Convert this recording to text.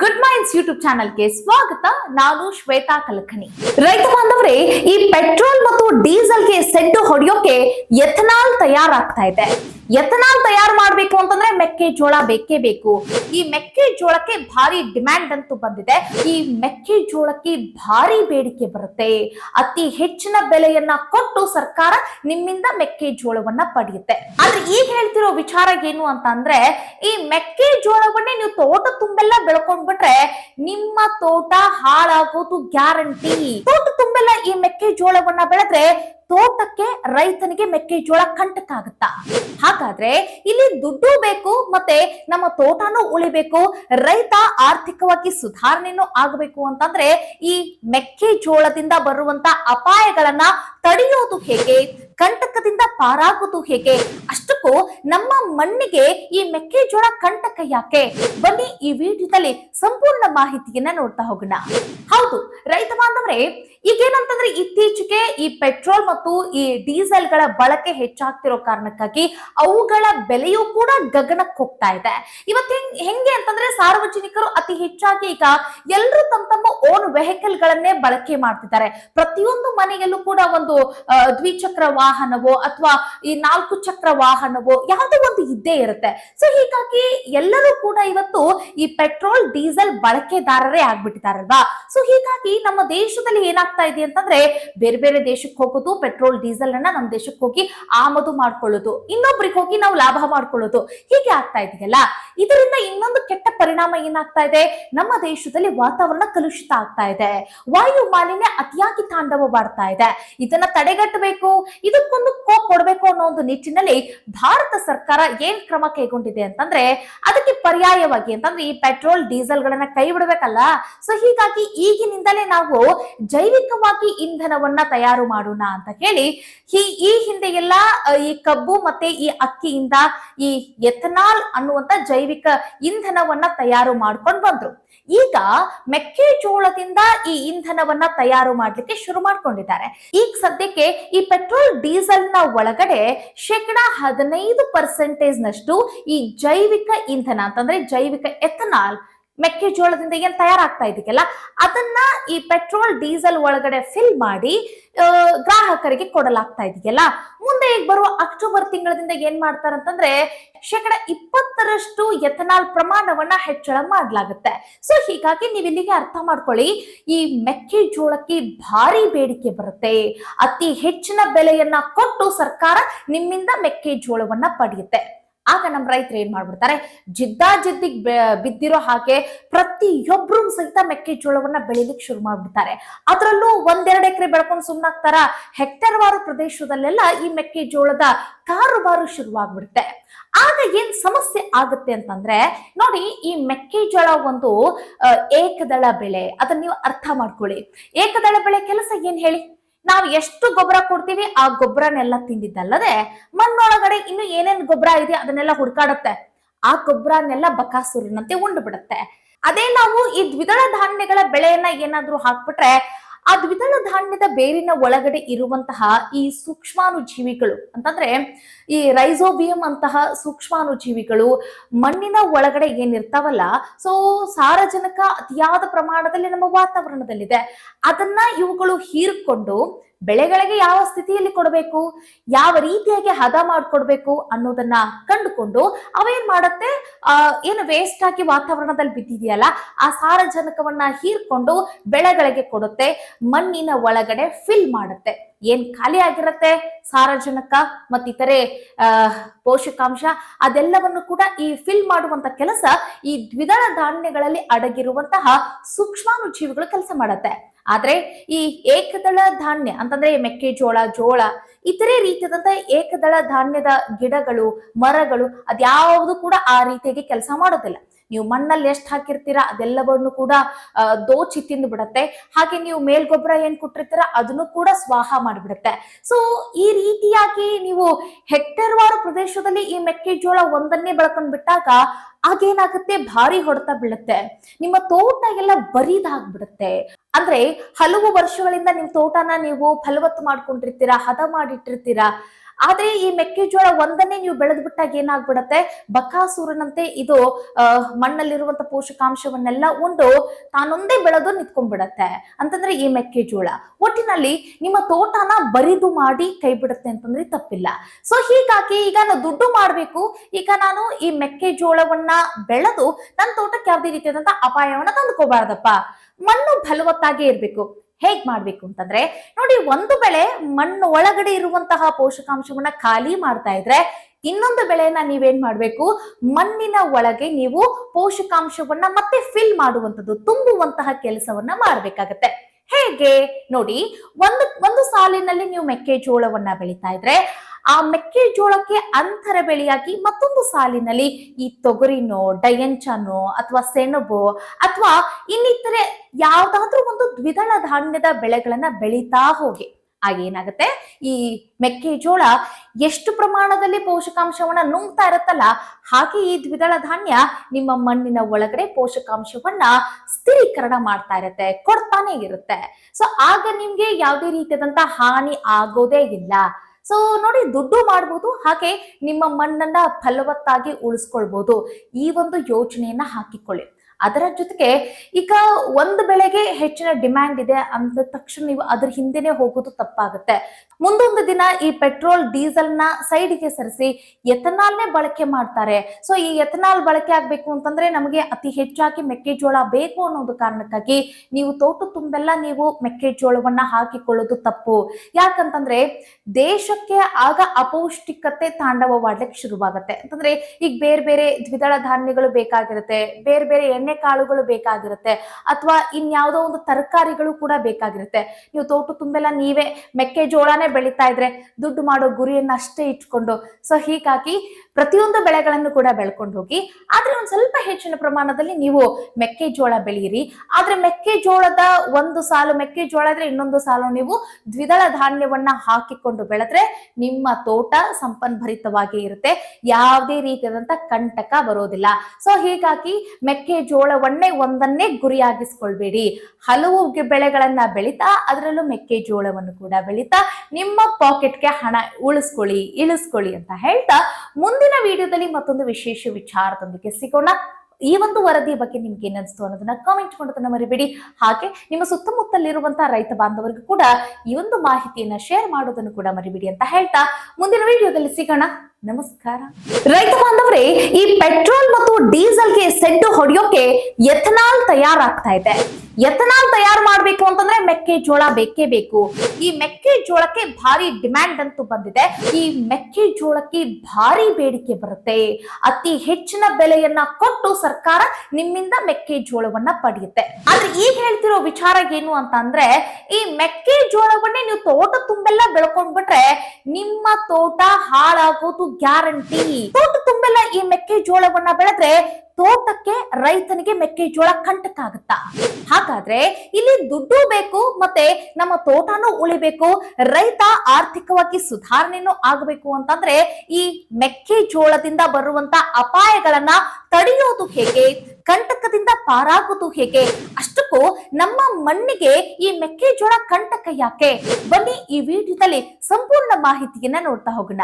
Good minds YouTube ಚಾನಲ್ಗೆ ಸ್ವಾಗತ. ನಾನು ಶ್ವೇತಾ ಕಲಕನಿ ರೈತ ಬಾಂಧವರೇ, ಈ ಪೆಟ್ರೋಲ್ ಮತ್ತು ಡೀಸೆಲ್ಗೆ ಸೆಡ್ಡು ಹೊಡೆಯೋಕೆ ಎಥನಾಲ್ ತಯಾರಾಗ್ತಾ ಇದೆ. ಎಥನಾಲ್ ತಯಾರು ಮಾಡಬೇಕು ಅಂತಂದ್ರೆ ಮೆಕ್ಕೆಜೋಳ ಬೇಕೇ ಬೇಕು. ಈ ಮೆಕ್ಕೆಜೋಳಕ್ಕೆ ಭಾರಿ ಡಿಮ್ಯಾಂಡ್ ಅಂತೂ ಬಂದಿದೆ. ಈ ಮೆಕ್ಕೆಜೋಳಕ್ಕೆ ಭಾರಿ ಬೇಡಿಕೆ ಬರುತ್ತೆ. ಅತಿ ಹೆಚ್ಚಿನ ಬೆಲೆಯನ್ನ ಕೊಟ್ಟು ಸರ್ಕಾರ ನಿಮ್ಮಿಂದ ಮೆಕ್ಕೆಜೋಳವನ್ನ ಪಡೆಯುತ್ತೆ. ಆದ್ರೆ ಈಗ ಹೇಳ್ತಿರೋ ವಿಚಾರ ಏನು ಅಂತ ಅಂದ್ರೆ, ಈ ಮೆಕ್ಕೆಜೋಳವನ್ನೇ ನೀವು ತೋಟ ತುಂಬೆಲ್ಲ ಬೆಳ್ಕೊಂಡ್ಬಿಟ್ರೆ ನಿಮ್ಮ ತೋಟ ಹಾಳಾಗೋದು ಗ್ಯಾರಂಟಿ. ತೋಟ ತುಂಬೆಲ್ಲ ಈ ಮೆಕ್ಕೆಜೋಳವನ್ನ ಬೆಳೆದ್ರೆ ತೋಟಕ್ಕೆ ರೈತನಿಗೆ ಮೆಕ್ಕೆಜೋಳ ಕಂಟಕ ಆಗುತ್ತಾ ಹಾಗಾದ್ರೆ ಇಲ್ಲಿ ದುಡ್ಡು ಬೇಕು ಮತ್ತೆ ನಮ್ಮ ತೋಟನೂ ಉಳಿಬೇಕು, ರೈತ ಆರ್ಥಿಕವಾಗಿ ಸುಧಾರಣೆನೂ ಆಗಬೇಕು ಅಂತಂದ್ರೆ ಈ ಮೆಕ್ಕೆಜೋಳದಿಂದ ಬರುವಂತ ಅಪಾಯಗಳನ್ನ ತಡೆಯೋದು ಹೇಗೆ, ಕಂಟಕದಿಂದ ಪಾರಾಗೋದು ಹೇಗೆ? ಅಷ್ಟಕ್ಕೂ ನಮ್ಮ ಮಣ್ಣಿಗೆ ಈ ಮೆಕ್ಕೆಜೋಳ ಕಂಟಕ ಯಾಕೆ? ಬನ್ನಿ ಈ ವಿಡಿಯೋದಲ್ಲಿ ಸಂಪೂರ್ಣ ಮಾಹಿತಿಯನ್ನ ನೋಡ್ತಾ ಹೋಗೋಣ. ಹೌದು, ರೈತ ಬಾಂಧವರೇ, ಈಗೇನಂತಂದ್ರೆ ಇತ್ತೀಚೆಗೆ ಈ ಪೆಟ್ರೋಲ್ ಮತ್ತು ಈ ಡೀಸೆಲ್ಗಳ ಬಳಕೆ ಹೆಚ್ಚಾಗ್ತಿರೋ ಕಾರಣಕ್ಕಾಗಿ ಅವುಗಳ ಬೆಲೆಯೂ ಕೂಡ ಗಗನಕ್ಕೆ ಹೋಗ್ತಾ ಇದೆ. ಇವತ್ತು ಹೆಂಗ್ ಅಂತಂದ್ರೆ ಸಾರ್ವಜನಿಕರು ಅತಿ ಹೆಚ್ಚಾಗಿ ಈಗ ಎಲ್ಲರೂ ತಮ್ಮ ಓನ್ ವೆಹಿಕಲ್ ಗಳನ್ನೇ ಬಳಕೆ ಮಾಡ್ತಿದ್ದಾರೆ. ಪ್ರತಿಯೊಂದು ಮನೆಯಲ್ಲೂ ಕೂಡ ಒಂದು ದ್ವಿಚಕ್ರ ವಾಹನವೋ ಅಥವಾ ಈ ನಾಲ್ಕು ಚಕ್ರ ವಾಹನವೋ ಯಾವುದೋ ಒಂದು ಇದ್ದೇ ಇರುತ್ತೆ. ಸೊ ಹೀಗಾಗಿ ಎಲ್ಲರೂ ಕೂಡ ಇವತ್ತು ಈ ಪೆಟ್ರೋಲ್, ಡೀಸೆಲ್ ಬಳಕೆದಾರರೇ ಆಗ್ಬಿಟ್ಟಿದಾರಲ್ವಾ ಸೊ ಹೀಗಾಗಿ ನಮ್ಮ ದೇಶದಲ್ಲಿ ಏನಾಗ್ತಾ ಇದೆ ಅಂತಂದ್ರೆ ಬೇರೆ ಬೇರೆ ದೇಶಕ್ಕೆ ಹೋಗೋದು, ಪೆಟ್ರೋಲ್, ಡೀಸೆಲ್ ಅನ್ನ ನಮ್ಮ ದೇಶಕ್ಕೆ ಹೋಗಿ ಆಮದು ಮಾಡ್ಕೊಳ್ಳೋದು, ಇನ್ನೊಬ್ರಿಗೆ ಹೋಗಿ ನಾವು ಲಾಭ ಮಾಡ್ಕೊಳ್ಳೋದು ಹೀಗೆ ಆಗ್ತಾ ಇದೆಯಲ್ಲ? ಇದರಿಂದ ಇನ್ನೊಂದು ಕೆಟ್ಟ ಪರಿಣಾಮ ಏನಾಗ್ತಾ ಇದೆ? ನಮ್ಮ ದೇಶದಲ್ಲಿ ವಾತಾವರಣ ಕಲುಷಿತ ಆಗ್ತಾ ಇದೆ. ವಾಯು ಮಾಲಿನ್ಯ ಅತಿಯಾಗಿ ತಾಂಡವವಾಡ್ತಾ ಇದೆ. ಇದನ್ನ ತಡೆಗಟ್ಟಬೇಕು, ಇದಕ್ಕೊಂದು ಕೋಪ್ ಕೊಡಬೇಕು ಅನ್ನೋ ಒಂದು ನಿಟ್ಟಿನಲ್ಲಿ ಭಾರತ ಸರ್ಕಾರ ಏನ್ ಕ್ರಮ ಕೈಗೊಂಡಿದೆ ಅಂತಂದ್ರೆ, ಅದಕ್ಕೆ ಪರ್ಯಾಯವಾಗಿ ಅಂತಂದ್ರೆ ಈ ಪೆಟ್ರೋಲ್, ಡೀಸೆಲ್ ಗಳನ್ನ ಕೈ ಬಿಡಬೇಕಲ್ಲ. ಸೊ ಹೀಗಾಗಿ ಈಗಿನಿಂದಲೇ ನಾವು ಜೈವಿಕವಾಗಿ ಇಂಧನವನ್ನ ತಯಾರು ಮಾಡೋಣ ಅಂತ ಹೇಳಿ, ಈ ಹಿಂದೆ ಎಲ್ಲ ಈ ಕಬ್ಬು ಮತ್ತೆ ಈ ಅಕ್ಕಿಯಿಂದ ಈ ಎಥನಾಲ್ ಅನ್ನುವಂತ ಜೈವಿಕ ಇಂಧನವನ್ನ ತಯಾರು ಮಾಡ್ಕೊಂಡು ಬಂದ್ರು. ಈಗ ಮೆಕ್ಕೆಜೋಳದಿಂದ ಈ ಇಂಧನವನ್ನ ತಯಾರು ಮಾಡ್ಲಿಕ್ಕೆ ಶುರು ಮಾಡ್ಕೊಂಡಿದ್ದಾರೆ. ಈಗ ಸದ್ಯಕ್ಕೆ ಈ ಪೆಟ್ರೋಲ್ ಡೀಸೆಲ್ನ ಒಳಗಡೆ ಶೇಕಡಾ ಹದಿನೈದು ಪರ್ಸೆಂಟೇಜ್ ನಷ್ಟು ಈ ಜೈವಿಕ ಇಂಧನ ಅಂತಂದ್ರೆ ಜೈವಿಕ ಎಥನಾಲ್ ಮೆಕ್ಕೆಜೋಳದಿಂದ ಏನ್ ತಯಾರಾಗ್ತಾ ಇದೆಯಲ್ಲ ಅದನ್ನ ಈ ಪೆಟ್ರೋಲ್, ಡೀಸೆಲ್ ಒಳಗಡೆ ಫಿಲ್ ಮಾಡಿ ಗ್ರಾಹಕರಿಗೆ ಕೊಡಲಾಗ್ತಾ ಇದೆಯಲ್ಲ ಮುಂದೆ ಈಗ ಬರುವ ಅಕ್ಟೋಬರ್ ತಿಂಗಳದಿಂದ ಏನ್ ಮಾಡ್ತಾರಂತಂದ್ರೆ, ಶೇಕಡ ಇಪ್ಪತ್ತರಷ್ಟು ಎಥನಾಲ್ ಪ್ರಮಾಣವನ್ನ ಹೆಚ್ಚಳ ಮಾಡಲಾಗುತ್ತೆ. ಸೊ ಹೀಗಾಗಿ ನೀವು ಇಲ್ಲಿಗೆ ಅರ್ಥ ಮಾಡ್ಕೊಳ್ಳಿ, ಈ ಮೆಕ್ಕೆಜೋಳಕ್ಕೆ ಭಾರಿ ಬೇಡಿಕೆ ಬರುತ್ತೆ. ಅತಿ ಹೆಚ್ಚಿನ ಬೆಲೆಯನ್ನ ಕೊಟ್ಟು ಸರ್ಕಾರ ನಿಮ್ಮಿಂದ ಮೆಕ್ಕೆಜೋಳವನ್ನ ಪಡೆಯುತ್ತೆ. ಆಗ ನಮ್ಮ ರೈತರು ಏನ್ ಮಾಡ್ಬಿಡ್ತಾರೆ? ಜಿದ್ದಾಜಿದ್ದಿಗ್ ಬೆ- ಬಿದ್ದಿರೋ ಹಾಗೆ ಪ್ರತಿಯೊಬ್ರು ಸಹಿತ ಮೆಕ್ಕೆಜೋಳವನ್ನ ಬೆಳಿಲಿಕ್ಕೆ ಶುರು ಮಾಡ್ಬಿಡ್ತಾರೆ. ಅದರಲ್ಲೂ ಒಂದೆರಡು ಎಕರೆ ಬೆಳ್ಕೊಂಡು ಸುಮ್ಮನಾಗ್ತಾರ ಹೆಕ್ಟರ್ ವಾರು ಪ್ರದೇಶದಲ್ಲೆಲ್ಲ ಈ ಮೆಕ್ಕೆಜೋಳದ ಕಾರುಬಾರು ಶುರುವಾಗ್ಬಿಡುತ್ತೆ. ಆಗ ಏನ್ ಸಮಸ್ಯೆ ಆಗುತ್ತೆ ಅಂತಂದ್ರೆ, ನೋಡಿ ಈ ಮೆಕ್ಕೆಜೋಳ ಒಂದು ಏಕದಳ ಬೆಳೆ. ಅದನ್ನ ನೀವು ಅರ್ಥ ಮಾಡ್ಕೊಳ್ಳಿ. ಏಕದಳ ಬೆಳೆ ಕೆಲಸ ಏನ್ ಹೇಳಿ? ನಾವು ಎಷ್ಟು ಗೊಬ್ಬರ ಕೊಡ್ತೀವಿ ಆ ಗೊಬ್ಬರನೆಲ್ಲ ತಿಂದಿದ್ದಲ್ಲದೆ ಮಣ್ಣೊಳಗಡೆ ಇನ್ನು ಏನೇನ್ ಗೊಬ್ಬರ ಇದೆ ಅದನ್ನೆಲ್ಲ ಹುಡ್ಕಾಡುತ್ತೆ. ಆ ಗೊಬ್ಬರನೆಲ್ಲ ಬಕಾಸೂರಿನಂತೆ ಉಂಡು ಬಿಡುತ್ತೆ. ಅದೇ ನಾವು ಈ ದ್ವಿದಳ ಧಾನ್ಯಗಳ ಬೆಳೆಯನ್ನ ಏನಾದ್ರೂ ಹಾಕ್ಬಿಟ್ರೆ ಆ ದ್ವಿದಳ ಧಾನ್ಯದ ಬೇರಿನ ಒಳಗಡೆ ಇರುವಂತಹ ಈ ಸೂಕ್ಷ್ಮಾಣುಜೀವಿಗಳು, ಅಂತಂದ್ರೆ ಈ ರೈಸೋಬಿಯಂ ಅಂತಹ ಸೂಕ್ಷ್ಮಾಣುಜೀವಿಗಳು ಮಣ್ಣಿನ ಒಳಗಡೆ ಏನಿರ್ತಾವಲ್ಲ ಸೊ ಸಾರಜನಕ ಅತಿಯಾದ ಪ್ರಮಾಣದಲ್ಲಿ ನಮ್ಮ ವಾತಾವರಣದಲ್ಲಿದೆ. ಅದನ್ನ ಇವುಗಳು ಹೀರ್ಕೊಂಡು ಬೆಳೆಗಳಿಗೆ ಯಾವ ಸ್ಥಿತಿಯಲ್ಲಿ ಕೊಡಬೇಕು, ಯಾವ ರೀತಿಯಾಗಿ ಹದ ಮಾಡಿಕೊಡ್ಬೇಕು ಅನ್ನೋದನ್ನ ಕಂಡುಕೊಂಡು ಅವೇನ್ ಮಾಡುತ್ತೆ? ಆ, ಏನು ವೇಸ್ಟ್ ಆಗಿ ವಾತಾವರಣದಲ್ಲಿ ಬಿದ್ದಿದೆಯಲ್ಲ, ಆ ಸಾರಜನಕವನ್ನ ಹೀರ್ಕೊಂಡು ಬೆಳೆಗಳಿಗೆ ಕೊಡುತ್ತೆ, ಮಣ್ಣಿನ ಒಳಗಡೆ ಫಿಲ್ ಮಾಡುತ್ತೆ. ಏನ್ ಖಾಲಿ ಆಗಿರತ್ತೆ ಸಾರಜನಕ ಮತ್ತಿತರೆ ಅಹ್ ಪೋಷಕಾಂಶ? ಅದೆಲ್ಲವನ್ನು ಕೂಡ ಈ ಫಿಲ್ ಮಾಡುವಂತ ಕೆಲಸ ಈ ದ್ವಿದಳ ಧಾನ್ಯಗಳಲ್ಲಿ ಅಡಗಿರುವಂತಹ ಸೂಕ್ಷ್ಮಾಣುಜೀವಿಗಳು ಕೆಲಸ ಮಾಡತ್ತೆ. ಆದ್ರೆ ಈ ಏಕದಳ ಧಾನ್ಯ ಅಂತಂದ್ರೆ ಮೆಕ್ಕೆಜೋಳ, ಜೋಳ, ಇತರೆ ರೀತಿಯಾದಂತಹ ಏಕದಳ ಧಾನ್ಯದ ಗಿಡಗಳು, ಮರಗಳು ಅದ್ಯಾವುದು ಕೂಡ ಆ ರೀತಿಯಾಗಿ ಕೆಲಸ ಮಾಡೋದಿಲ್ಲ. ನೀವು ಮಣ್ಣಲ್ಲಿ ಎಷ್ಟು ಹಾಕಿರ್ತೀರಾ ಅದೆಲ್ಲವನ್ನು ಕೂಡ ದೋಚಿ ತಿಂದು ಬಿಡತ್ತೆ ಹಾಗೆ ನೀವು ಮೇಲ್ಗೊಬ್ಬರ ಏನ್ ಕೊಟ್ಟಿರ್ತೀರಾ ಅದನ್ನು ಕೂಡ ಸ್ವಾಹ ಮಾಡಿಬಿಡುತ್ತೆ. ಸೊ ಈ ರೀತಿಯಾಗಿ ನೀವು ಹೆಕ್ಟೇರ್ ವಾರು ಪ್ರದೇಶದಲ್ಲಿ ಈ ಮೆಕ್ಕೆಜೋಳ ಒಂದನ್ನೇ ಬೆಳ್ಕೊಂಡ್ ಬಿಟ್ಟಾಗ ಆಗೇನಾಗುತ್ತೆ? ಭಾರಿ ಹೊಡೆತ ಬೀಳುತ್ತೆ. ನಿಮ್ಮ ತೋಟ ಎಲ್ಲ ಬರಿದಾಗ್ಬಿಡುತ್ತೆ. ಅಂದ್ರೆ ಹಲವು ವರ್ಷಗಳಿಂದ ನಿಮ್ ತೋಟನ ನೀವು ಫಲವತ್ತು ಮಾಡ್ಕೊಂಡಿರ್ತೀರಾ, ಹದ ಮಾಡಿಟ್ಟಿರ್ತೀರಾ ಆದ್ರೆ ಈ ಮೆಕ್ಕೆಜೋಳ ಒಂದನ್ನೇ ನೀವು ಬೆಳೆದ್ ಬಿಟ್ಟಾಗ ಏನಾಗ್ಬಿಡತ್ತೆ? ಬಕಾಸುರನಂತೆ ಇದು ಮಣ್ಣಲ್ಲಿರುವಂತ ಪೋಷಕಾಂಶವನ್ನೆಲ್ಲ ಉಂಡು ತಾನೊಂದೇ ಬೆಳೆದು ನಿಂತ್ಕೊಂಡ್ಬಿಡತ್ತೆ. ಅಂತಂದ್ರೆ ಈ ಮೆಕ್ಕೆಜೋಳ. ಒಟ್ಟಿನಲ್ಲಿ ನಿಮ್ಮ ತೋಟನ ಬರಿದು ಮಾಡಿ ಕೈ ಬಿಡುತ್ತೆ ಅಂತಂದ್ರೆ ತಪ್ಪಿಲ್ಲ. ಸೊ ಹೀಗಾಗಿ ಈಗ ನಾನು ದುಡ್ಡು ಮಾಡ್ಬೇಕು. ಈಗ ನಾನು ಈ ಮೆಕ್ಕೆಜೋಳವನ್ನ ಬೆಳೆದು ನನ್ನ ತೋಟಕ್ಕೆ ಯಾವುದೇ ರೀತಿಯಾದಂತ ಅಪಾಯವನ್ನ ತಂದುಕೋಬಾರ್ದಪ್ಪ. ಮಣ್ಣು ಫಲವತ್ತಾಗಿ ಇರ್ಬೇಕು. ಹೇಗ್ ಮಾಡ್ಬೇಕು ಅಂತಂದ್ರೆ, ನೋಡಿ ಒಂದು ಬೆಳೆ ಮಣ್ಣು ಒಳಗಡೆ ಇರುವಂತಹ ಪೋಷಕಾಂಶವನ್ನ ಖಾಲಿ ಮಾಡ್ತಾ ಇದ್ರೆ, ಇನ್ನೊಂದು ಬೆಳೆಯನ್ನ ನೀವೇನ್ ಮಾಡ್ಬೇಕು? ಮಣ್ಣಿನ ಒಳಗೆ ನೀವು ಪೋಷಕಾಂಶವನ್ನ ಮತ್ತೆ ಫಿಲ್ ಮಾಡುವಂತದ್ದು ತುಂಬುವಂತಹ ಕೆಲಸವನ್ನ ಮಾಡ್ಬೇಕಾಗತ್ತೆ. ಹೇಗೆ? ನೋಡಿ, ಒಂದು ಒಂದು ಸಾಲಿನಲ್ಲಿ ನೀವು ಮೆಕ್ಕೆಜೋಳವನ್ನ ಬೆಳಿತಾ ಇದ್ರೆ ಆ ಮೆಕ್ಕೆಜೋಳಕ್ಕೆ ಅಂತರ ಬೆಳೆಯಾಗಿ ಮತ್ತೊಂದು ಸಾಲಿನಲ್ಲಿ ಈ ತೊಗರಿನೋ, ಡಯಂಚನೋ ಅಥವಾ ಸೆಣಬು ಅಥವಾ ಇನ್ನಿತರೆ ಯಾವ್ದಾದ್ರೂ ಒಂದು ದ್ವಿದಳ ಧಾನ್ಯದ ಬೆಳೆಗಳನ್ನ ಬೆಳೀತಾ ಹೋಗಿ. ಆಗೇನಾಗುತ್ತೆ ಈ ಮೆಕ್ಕೆಜೋಳ ಎಷ್ಟು ಪ್ರಮಾಣದಲ್ಲಿ ಪೋಷಕಾಂಶವನ್ನ ನುಂಗ್ತಾ ಇರುತ್ತಲ್ಲ, ಹಾಗೆ ಈ ದ್ವಿದಳ ಧಾನ್ಯ ನಿಮ್ಮ ಮಣ್ಣಿನ ಒಳಗಡೆ ಪೋಷಕಾಂಶವನ್ನ ಸ್ಥಿರೀಕರಣ ಮಾಡ್ತಾ ಇರುತ್ತೆ, ಕೊಡ್ತಾನೆ ಇರುತ್ತೆ. ಸೊ ಆಗ ನಿಮ್ಗೆ ಯಾವುದೇ ರೀತಿಯಾದಂತ ಹಾನಿ ಆಗೋದೇ ಇಲ್ಲ. ಸೊ ನೋಡಿ ದುಡ್ಡು ಮಾಡ್ಬೋದು, ಹಾಗೆ ನಿಮ್ಮ ಮಣ್ಣನ್ನ ಫಲವತ್ತಾಗಿ ಉಳಿಸ್ಕೊಳ್ಬಹುದು ಈ ಒಂದು ಯೋಜನೆಯನ್ನ ಹಾಕಿಕೊಳ್ಳಿ. ಅದರ ಜೊತೆಗೆ ಈಗ ಒಂದು ಬೆಳೆಗೆ ಹೆಚ್ಚಿನ ಡಿಮ್ಯಾಂಡ್ ಇದೆ ಅಂದ ತಕ್ಷಣ ನೀವು ಅದ್ರ ಹಿಂದೆನೆ ಹೋಗೋದು ತಪ್ಪಾಗುತ್ತೆ. ಮುಂದೊಂದು ದಿನ ಈ ಪೆಟ್ರೋಲ್ ಡೀಸೆಲ್ನ ಸೈಡ್ಗೆ ಸರಿಸಿ ಎಥನಾಲ್ನೇ ಬಳಕೆ ಮಾಡ್ತಾರೆ. ಸೊ, ಈ ಎಥನಾಲ್ ಬಳಕೆ ಆಗ್ಬೇಕು ಅಂತಂದ್ರೆ ನಮಗೆ ಅತಿ ಹೆಚ್ಚಾಗಿ ಮೆಕ್ಕೆಜೋಳ ಬೇಕು ಅನ್ನೋದು ಕಾರಣಕ್ಕಾಗಿ ನೀವು ತೋಟ ತುಂಬೆಲ್ಲ ನೀವು ಮೆಕ್ಕೆಜೋಳವನ್ನ ಹಾಕಿಕೊಳ್ಳೋದು ತಪ್ಪು. ಯಾಕಂತಂದ್ರೆ ದೇಶಕ್ಕೆ ಆಗ ಅಪೌಷ್ಟಿಕತೆ ತಾಂಡವವಾಡ್ಲಿಕ್ಕೆ ಶುರುವಾಗುತ್ತೆ. ಅಂತಂದ್ರೆ ಈಗ ಬೇರೆ ಬೇರೆ ದ್ವಿದಳ ಧಾನ್ಯಗಳು ಬೇಕಾಗಿರುತ್ತೆ, ಬೇರೆ ಬೇರೆ ಎಣ್ಣೆ ಕಾಳುಗಳು ಬೇಕಾಗಿರುತ್ತೆ, ಅಥವಾ ಇನ್ಯಾವುದೋ ಒಂದು ತರಕಾರಿಗಳು ಕೂಡ ಬೇಕಾಗಿರುತ್ತೆ. ನೀವು ತೋಟ ತುಂಬೆಲ್ಲ ನೀವೇ ಮೆಕ್ಕೆಜೋಳನೇ ಬೆಳೀತಾ ಇದ್ರೆ ದುಡ್ಡು ಮಾಡೋ ಗುರಿಯನ್ನ ಅಷ್ಟೇ ಇಟ್ಕೊಂಡು. ಸೊ ಹೀಗಾಗಿ ಪ್ರತಿಯೊಂದು ಬೆಳೆಗಳನ್ನು ಕೂಡ ಬೆಳ್ಕೊಂಡು ಹೋಗಿ, ಆದ್ರೆ ಒಂದ್ ಸ್ವಲ್ಪ ಹೆಚ್ಚಿನ ಪ್ರಮಾಣದಲ್ಲಿ ನೀವು ಮೆಕ್ಕೆಜೋಳ ಬೆಳೆಯಿರಿ ಆದ್ರೆ ಮೆಕ್ಕೆಜೋಳದ ಒಂದು ಸಾಲು, ಮೆಕ್ಕೆಜೋಳ ಇದ್ರೆ ಇನ್ನೊಂದು ಸಾಲು ನೀವು ದ್ವಿದಳ ಧಾನ್ಯವನ್ನ ಹಾಕಿಕೊಂಡು ಬೆಳೆದ್ರೆ ನಿಮ್ಮ ತೋಟ ಸಂಪನ್ಭರಿತವಾಗಿ ಇರುತ್ತೆ. ಯಾವುದೇ ರೀತಿಯಾದಂತ ಕಂಟಕ ಬರೋದಿಲ್ಲ. ಸೊ ಹೀಗಾಗಿ ಮೆಕ್ಕೆಜೋಳವನ್ನೇ ಒಂದನ್ನೇ ಗುರಿಯಾಗಿಸ್ಕೊಳ್ಬೇಡಿ. ಹಲವು ಬೆಳೆಗಳನ್ನ ಬೆಳೀತಾ, ಅದರಲ್ಲೂ ಮೆಕ್ಕೆಜೋಳವನ್ನು ಕೂಡ ಬೆಳೀತಾ, ನಿಮ್ಮ ಪಾಕೆಟ್ಗೆ ಹಣ ಉಳಿಸ್ಕೊಳ್ಳಿ, ಇಳಿಸ್ಕೊಳ್ಳಿ ಅಂತ ಹೇಳ್ತಾ, ಮುಂದಿನ ವಿಡಿಯೋದಲ್ಲಿ ಮತ್ತೊಂದು ವಿಶೇಷ ವಿಚಾರದೊಂದಿಗೆ ಸಿಗೋಣ. ಈ ಒಂದು ವರದಿ ಬಗ್ಗೆ ನಿಮ್ಗೆ ಏನಿಸ್ತು ಅನ್ನೋದನ್ನ ಕಾಮೆಂಟ್ ಮಾಡೋದನ್ನ ಮರಿಬೇಡಿ. ಹಾಗೆ ನಿಮ್ಮ ಸುತ್ತಮುತ್ತಲಿರುವಂತಹ ರೈತ ಬಾಂಧವರಿಗೂ ಕೂಡ ಈ ಒಂದು ಮಾಹಿತಿಯನ್ನ ಶೇರ್ ಮಾಡೋದನ್ನು ಕೂಡ ಮರಿಬೇಡಿ ಅಂತ ಹೇಳ್ತಾ ಮುಂದಿನ ವಿಡಿಯೋದಲ್ಲಿ ಸಿಗೋಣ. ನಮಸ್ಕಾರ. ರೈತ ಬಾಂಧವರೇ, ಈ ಪೆಟ್ರೋಲ್ ಮತ್ತು ಡೀಸೆಲ್ಗೆ ಸೆಡ್ಡು ಹೊಡೆಯೋಕೆ ಎಥನಾಲ್ ತಯಾರಾಗ್ತಾ ಇದೆ. ಎಥನಾಲ್ ತಯಾರು ಮಾಡಬೇಕು ಅಂತಂದ್ರೆ ಮೆಕ್ಕೆಜೋಳ ಬೇಕೇ ಬೇಕು. ಈ ಮೆಕ್ಕೆಜೋಳಕ್ಕೆ ಭಾರಿ ಡಿಮ್ಯಾಂಡ್ ಅಂತೂ ಬಂದಿದೆ. ಈ ಮೆಕ್ಕೆಜೋಳಕ್ಕೆ ಭಾರಿ ಬೇಡಿಕೆ ಬರುತ್ತೆ. ಅತಿ ಹೆಚ್ಚಿನ ಬೆಲೆಯನ್ನ ಕೊಟ್ಟು ಸರ್ಕಾರ ನಿಮ್ಮಿಂದ ಮೆಕ್ಕೆಜೋಳವನ್ನ ಪಡೆಯುತ್ತೆ. ಆದ್ರೆ ಈಗ ಹೇಳ್ತಿರೋ ವಿಚಾರ ಏನು ಅಂತ ಅಂದ್ರೆ, ಈ ಮೆಕ್ಕೆಜೋಳವನ್ನೇ ನೀವು ತೋಟ ತುಂಬೆಲ್ಲ ಬೆಳ್ಕೊಂಡ್ಬಿಟ್ರೆ ನಿಮ್ಮ ತೋಟ ಹಾಳಾಗೋದು ಗ್ಯಾರಂಟಿ ತೋಟ ತುಂಬೆಲ್ಲ ಈ ಮೆಕ್ಕೆಜೋಳವನ್ನ ಬೆಳೆದ್ರೆ ತೋಟಕ್ಕೆ ರೈತನಿಗೆ ಮೆಕ್ಕೆಜೋಳ ಕಂಟಕ ಆಗುತ್ತಾ ಹಾಗಾದ್ರೆ ಇಲ್ಲಿ ದುಡ್ಡು ಬೇಕು ಮತ್ತೆ ನಮ್ಮ ತೋಟನೂ ಉಳಿಬೇಕು, ರೈತ ಆರ್ಥಿಕವಾಗಿ ಸುಧಾರಣೆನೂ ಆಗಬೇಕು ಅಂತಂದ್ರೆ ಈ ಮೆಕ್ಕೆಜೋಳದಿಂದ ಬರುವಂತ ಅಪಾಯಗಳನ್ನ ತಡೆಯೋದು ಹೇಗೆ, ಕಂಟಕದಿಂದ ಪಾರಾಗೋದು ಹೇಗೆ? ಅಷ್ಟಕ್ಕೂ ನಮ್ಮ ಮಣ್ಣಿಗೆ ಈ ಮೆಕ್ಕೆಜೋಳ ಕಂಟಕ ಯಾಕೆ? ಬನ್ನಿ ಈ ವಿಡಿಯೋದಲ್ಲಿ ಸಂಪೂರ್ಣ ಮಾಹಿತಿಯನ್ನ ನೋಡ್ತಾ ಹೋಗೋಣ.